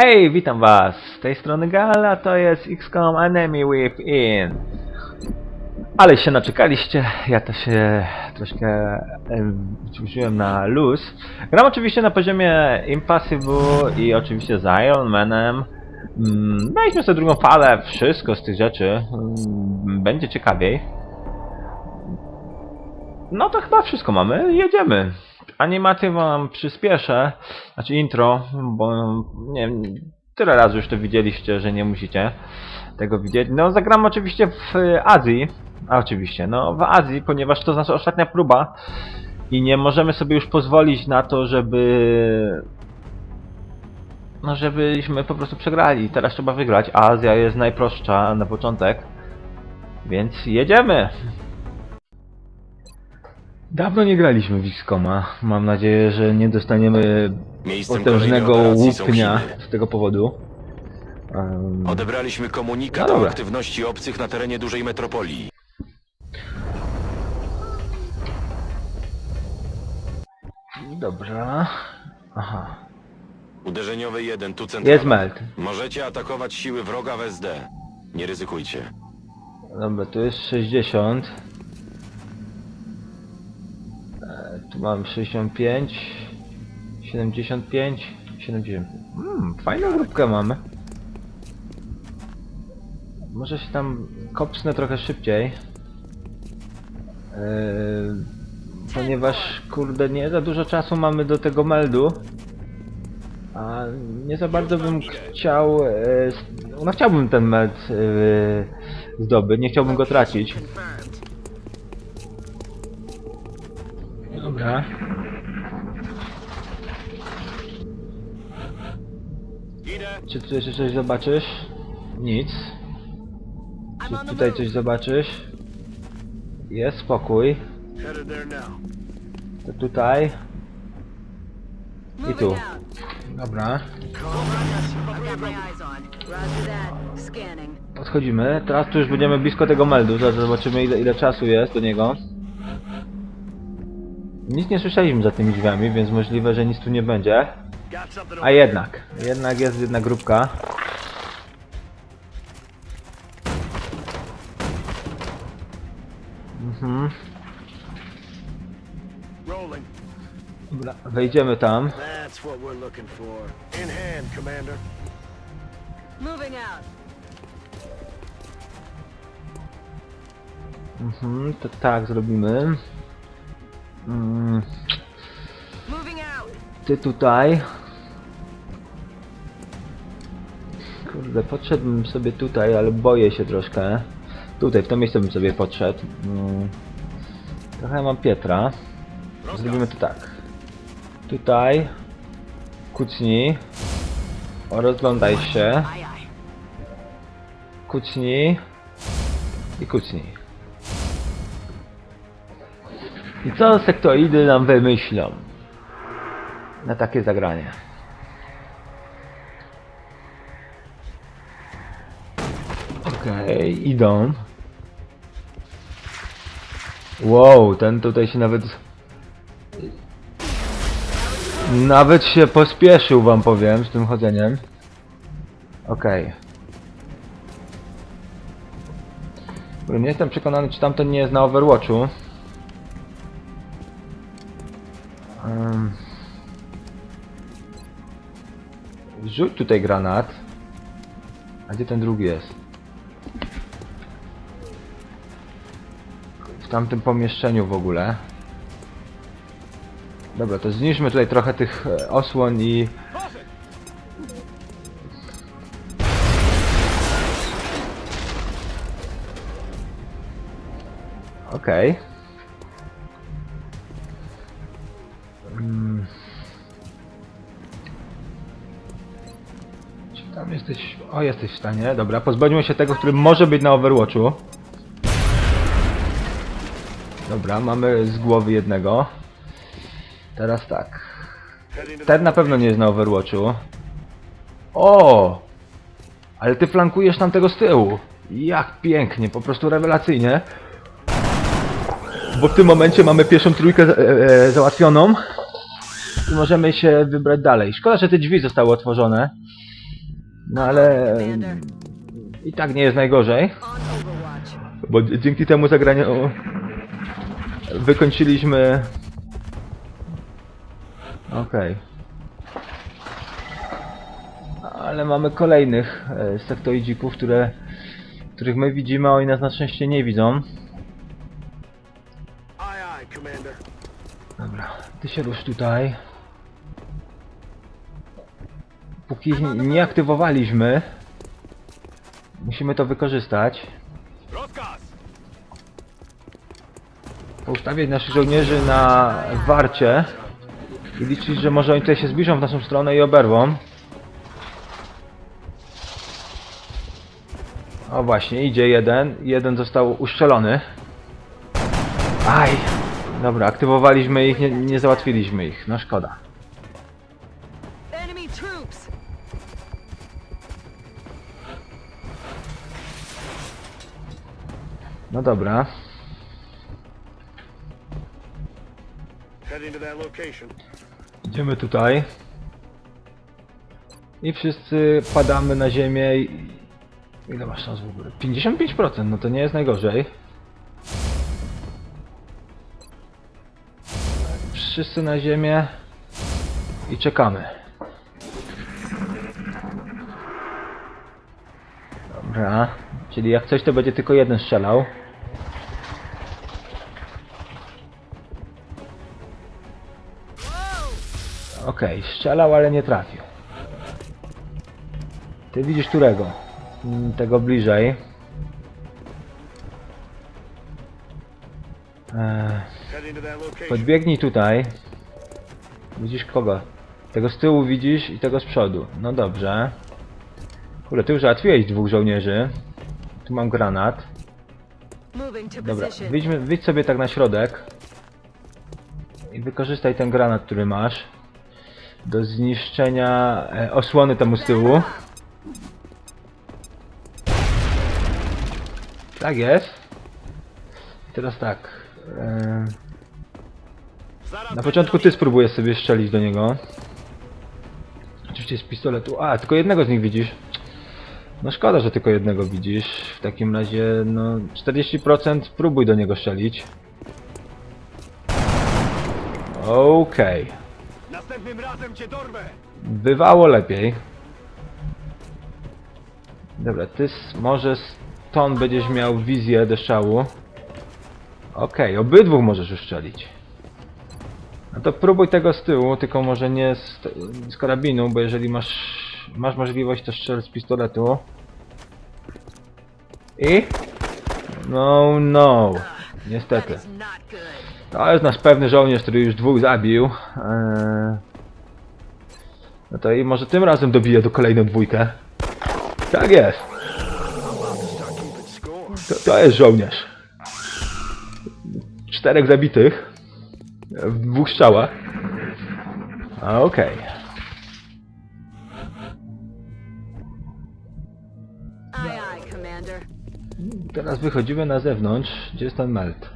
Hej, witam was! Z tej strony Gala, to jest XCOM Enemy Within. Ale się naczekaliście, ja też się troszkę em, ćwiczyłem na luz. Gram oczywiście na poziomie Impassive i oczywiście z Iron Manem. Mm, Weźmy sobie drugą falę, wszystko z tych rzeczy. Mm, Będzie ciekawiej. No to chyba wszystko mamy, jedziemy. Animację wam przyspieszę, znaczy intro, bo nie wiem, tyle razy już to widzieliście, że nie musicie tego widzieć. No zagram oczywiście w Azji, a oczywiście, no w Azji, ponieważ to nasza ostatnia próba i nie możemy sobie już pozwolić na to, żeby no żebyśmy po prostu przegrali. Teraz trzeba wygrać, a Azja jest najprostsza na początek. Więc jedziemy! Dawno nie graliśmy w XCOMa. Mam nadzieję, że nie dostaniemy Miejscem potężnego kolejnej operacji są łupnia Chiny. z tego powodu. Odebraliśmy komunikat No o dobra. aktywności obcych na terenie dużej metropolii. dobra. Aha. Uderzeniowy 1, tu centralna. Jest meld. Możecie atakować siły wroga w SD. Nie ryzykujcie. Dobra, tu jest 60. E, tu mam 65. 75. 70. Hmm, fajną grupkę mamy. Może się tam kopsnę trochę szybciej. E, ponieważ, kurde, nie za dużo czasu mamy do tego meldu. A nie za bardzo bym chciał. S- no chciałbym ten meld e, zdobyć, nie chciałbym go tracić. Czy tu jeszcze coś zobaczysz? Nic. Czy tutaj coś zobaczysz? Jest spokój. To tutaj. I tu. Dobra. Podchodzimy. Teraz tu już będziemy blisko tego meldu. Zaraz zobaczymy ile, ile czasu jest do niego. Nic nie słyszeliśmy za tymi drzwiami, więc możliwe, że nic tu nie będzie. A jednak. Jednak jest jedna grupka. Mhm. Dobra, wejdziemy tam. That's what we're looking for. In hand, Commander. Moving out. Mhm, to tak zrobimy. Mm, ty tutaj. Kurde, podszedłbym sobie tutaj, ale boję się troszkę. Tutaj, w to miejsce bym sobie podszedł. Mm, trochę mam Pietra. Zrobimy to tak. Tutaj. Kucnij. O, rozglądaj się. Kucnij. I kucnij. I co sektoidy nam wymyślą? Na takie zagranie. Okej, idą. Wow, ten tutaj się nawet... Nawet się pospieszył, wam powiem, z tym chodzeniem. Okej. Kurde, Nie jestem przekonany, czy tamten nie jest na Overwatchu. Um. Rzuć tutaj granat. A gdzie ten drugi jest? W tamtym pomieszczeniu w ogóle. Dobra, to zniszczmy tutaj trochę tych e, osłon i... Okej. Mm. Czy tam jesteś... O, jesteś w stanie. Dobra, pozbądźmy się tego, który może być na Overwatchu. Dobra, mamy z głowy jednego. Teraz tak. Ten na pewno nie jest na Overwatchu. O! Ale ty flankujesz tamtego z tyłu. Jak pięknie, po prostu rewelacyjnie. Bo w tym momencie mamy pierwszą trójkę e, e, załatwioną. I możemy się wybrać dalej. Szkoda, że te drzwi zostały otworzone. No ale i tak nie jest najgorzej, bo dzięki temu zagraniu wykończyliśmy... Okej. Ale mamy kolejnych e, sektoidzików, które, których my widzimy, a oni nas na szczęście nie widzą. Dobra, ty się rusz tutaj. Póki ich nie aktywowaliśmy, musimy to wykorzystać. Poustawiać naszych żołnierzy na warcie i liczyć, że może oni tutaj się zbliżą w naszą stronę i oberwą. O właśnie, idzie jeden. Jeden został uszczelony. Aj! Dobra, aktywowaliśmy ich, nie, nie załatwiliśmy ich. No szkoda. No dobra. Idziemy tutaj. I wszyscy padamy na ziemię i... Ile masz szans w ogóle? 55%, no to nie jest najgorzej. Wszyscy na ziemię i czekamy. Dobra, czyli jak coś to będzie tylko jeden strzelał. Okej, strzelał, ale nie trafił. Ty widzisz którego? Mm, Tego bliżej. Eee, podbiegnij tutaj. Widzisz kogo? Tego z tyłu widzisz i tego z przodu. No dobrze. Kurde, ty już załatwiłeś dwóch żołnierzy. Tu mam granat. Dobra, wyjdźmy, wyjdź sobie tak na środek. I wykorzystaj ten granat, który masz. Do zniszczenia e, osłony temu z tyłu. Tak jest. I teraz tak. E, na początku ty spróbujesz sobie strzelić do niego. Oczywiście z pistoletu. A, tylko jednego z nich widzisz. No szkoda, że tylko jednego widzisz. W takim razie, no 40% próbuj do niego strzelić. Okej. Następnym razem cię dorwę! Bywało lepiej. Dobra, ty s- może stąd będziesz miał wizję deszczału. Okej, obydwu możesz uszczelić. No to próbuj tego z tyłu, tylko może nie z, z karabinu, bo jeżeli masz, masz możliwość, to strzel z pistoletu. I? No, no. Niestety. To jest nasz pewny żołnierz, który już dwóch zabił. Eee... No to i może tym razem dobije do kolejną dwójkę. Tak jest. To, to jest żołnierz. Czterech zabitych. W dwóch strzałach. Okej. Commander. Teraz wychodzimy na zewnątrz. Gdzie jest ten meld?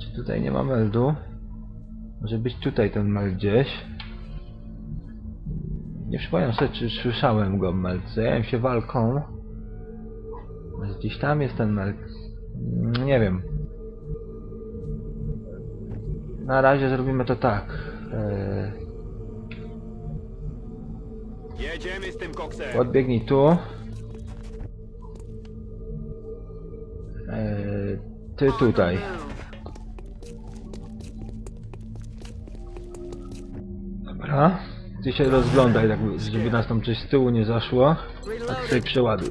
Czy tutaj nie ma meldu? Może być tutaj ten meld gdzieś. Nie przypomniam sobie, czy słyszałem go meld. Zająłem się walką. Gdzieś tam jest ten meld. Mm, Nie wiem. Na razie zrobimy to tak. Eee, Jedziemy z tym koksem! Podbiegnij tu. Eee, ty tutaj. Dobra. Ty się rozglądaj, tak, żeby nas tam coś z tyłu nie zaszło. Ty sobie przeładuj.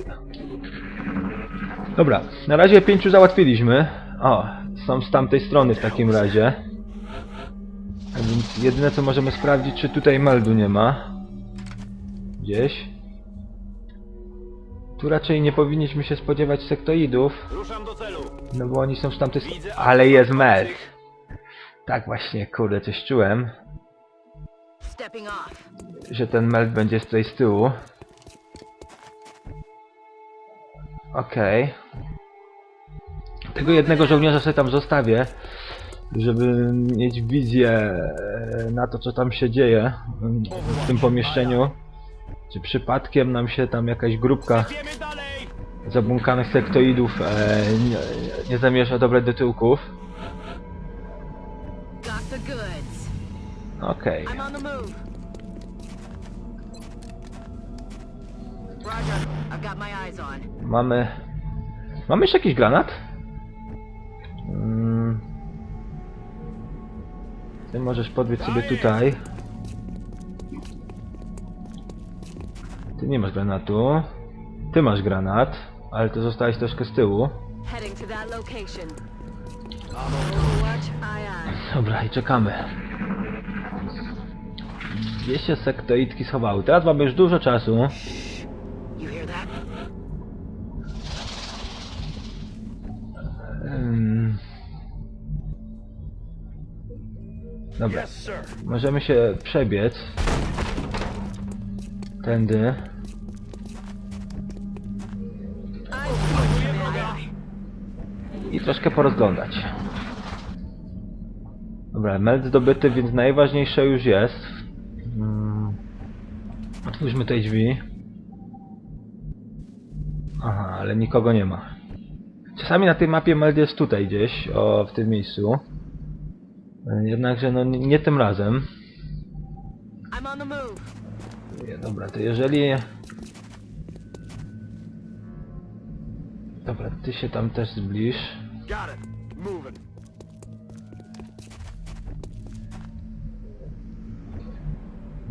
Dobra, na razie pięciu załatwiliśmy. O, są z tamtej strony w takim razie. A więc jedyne co możemy sprawdzić, czy tutaj meldu nie ma. Gdzieś. Tu raczej nie powinniśmy się spodziewać sektoidów. No bo oni są z tamtej Ale jest meld. Tak właśnie, kurde, coś czułem. Że ten meld będzie tutaj z tyłu. Okej. Tego jednego żołnierza sobie tam zostawię, żeby mieć wizję e, na to, co tam się dzieje mm, w tym pomieszczeniu. Czy przypadkiem nam się tam jakaś grupka zabłąkanych sektoidów e, nie, nie zamierza dobrać do tyłków? Got the goods. Okej. I'm on the move. Roger. I've got my eyes on. Mamy... Mamy jeszcze jakiś granat? Mm. Ty możesz podbiec sobie tutaj. Ty nie masz granatu. Ty masz granat, ale ty zostałeś troszkę z tyłu. Heading to that location. Overwatch, aye aye. Dobra, i czekamy. Gdzie się sektoidki schowały? Teraz mamy już dużo czasu. Dobra, możemy się przebiec. Tędy. I troszkę porozglądać. Dobra, meld zdobyty, więc najważniejsze już jest. Otwórzmy te drzwi. Aha, ale nikogo nie ma. Czasami na tej mapie meld jest tutaj gdzieś, o, w tym miejscu. Jednakże no nie, nie tym razem. Nie, Dobra, to jeżeli... Dobra, ty się tam też zbliż.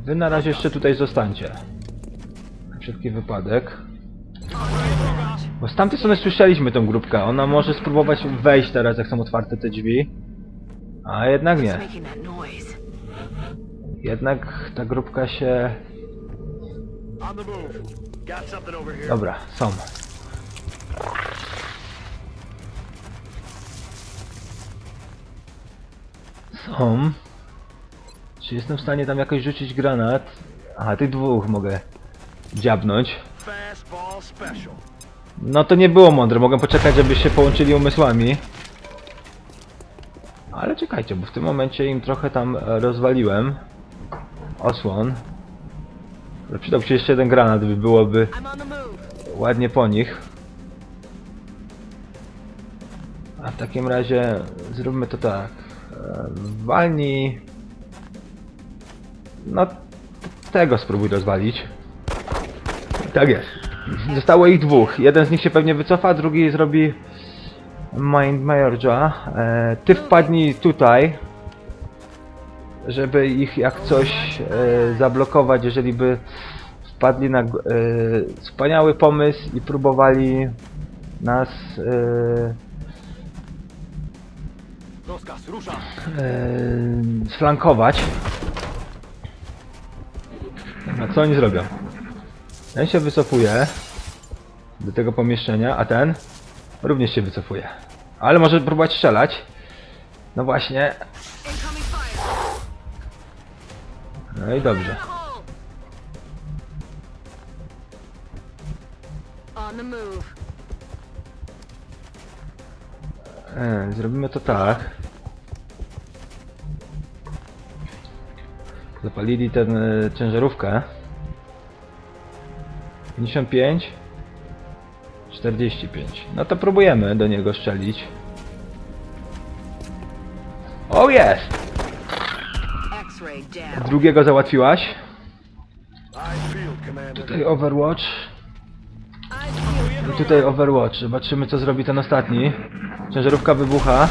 Wy na razie jeszcze tutaj zostańcie. Na wszelki wypadek. Bo z tamtej strony słyszeliśmy tą grupkę. Ona może spróbować wejść teraz, jak są otwarte te drzwi. A jednak nie. Jednak ta grupka się... Dobra, są. Są. Czy jestem w stanie tam jakoś rzucić granat? Aha, tych dwóch mogę dziabnąć. No to nie było mądre, mogę poczekać, żeby się połączyli umysłami. Ale czekajcie, bo w tym momencie im trochę tam e, rozwaliłem. Osłon. Ale Przydałby się jeszcze jeden granat, by byłoby ładnie po nich. A w takim razie zróbmy to tak. E, Walnij... No, tego spróbuj rozwalić. Tak jest. Zostało ich dwóch. Jeden z nich się pewnie wycofa, drugi zrobi Mind Merge'a. E, ty wpadnij tutaj, żeby ich jak coś e, zablokować, jeżeli by wpadli na e, wspaniały pomysł i próbowali nas e, Rozkaz, ruszam. e, sflankować. Co oni zrobią? Ten się wycofuje do tego pomieszczenia, a ten również się wycofuje. Ale może próbować strzelać. No właśnie. No i dobrze. E, zrobimy to tak. Zapalili tę e, ciężarówkę. 55 45 No to próbujemy do niego strzelić. O jest! X-ray down. Drugiego załatwiłaś. Tutaj Overwatch. I tutaj Overwatch. Zobaczymy co zrobi ten ostatni. Ciężarówka wybucha.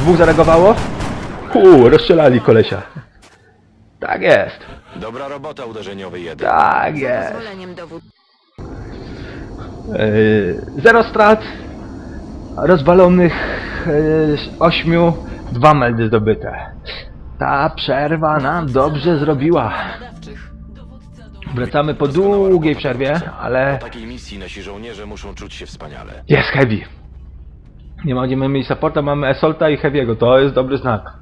Dwóch zareagowało? Uuu, rozstrzelali kolesia. Tak jest. Dobra robota uderzeniowy jeden. Tak jest. pozwoleniem dowód. Yy, zero strat. Rozwalonych yy, ośmiu. Dwa meldy zdobyte. Ta przerwa nam dobrze zrobiła. Wracamy po długiej przerwie, ale Po takiej misji nasi żołnierze muszą czuć się wspaniale. Jest Heavy. Nie ma gdzie mamy mieć supporta, mamy Assaulta i Heavy'ego. To jest dobry znak.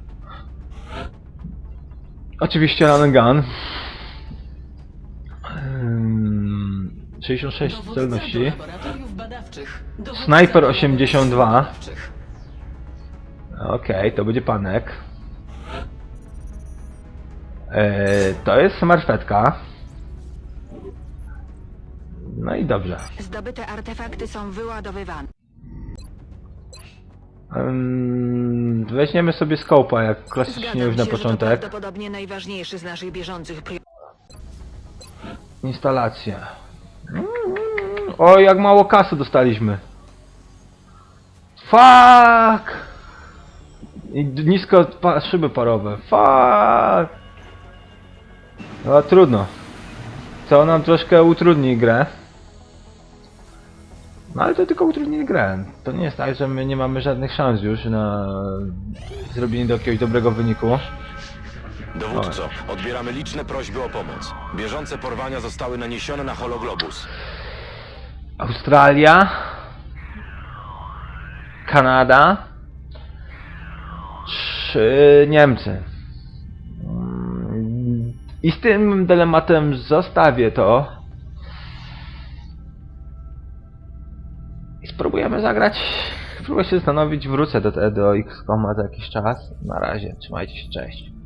Oczywiście Run and Gun. Ym, 66 celności. laboratoriów badawczych. Dowódca Sniper do 82. badawczych. Okej, to będzie panek. E, to jest marfetka. No i dobrze. Zdobyte artefakty są wyładowywane. Weźmiemy sobie skopa, jak klasycznie już na się, że to początek. prawdopodobnie najważniejszy z naszych bieżących priorytetów. Instalacja. Mm, O, jak mało kasy dostaliśmy. Fuck! I d- nisko pa szyby parowe. Fuck! No trudno. Co nam troszkę utrudni grę. No ale to tylko utrudni grę. To nie jest tak, że my nie mamy żadnych szans już na zrobienie do jakiegoś dobrego wyniku. Dowódco, odbieramy liczne prośby o pomoc. Bieżące porwania zostały naniesione na hologlobus. Australia, Kanada, czy Niemcy. Mm, I z tym dylematem zostawię to. Spróbujemy zagrać. Spróbuję się zastanowić, wrócę do, do X-Koma za jakiś czas. Na razie, trzymajcie się, cześć.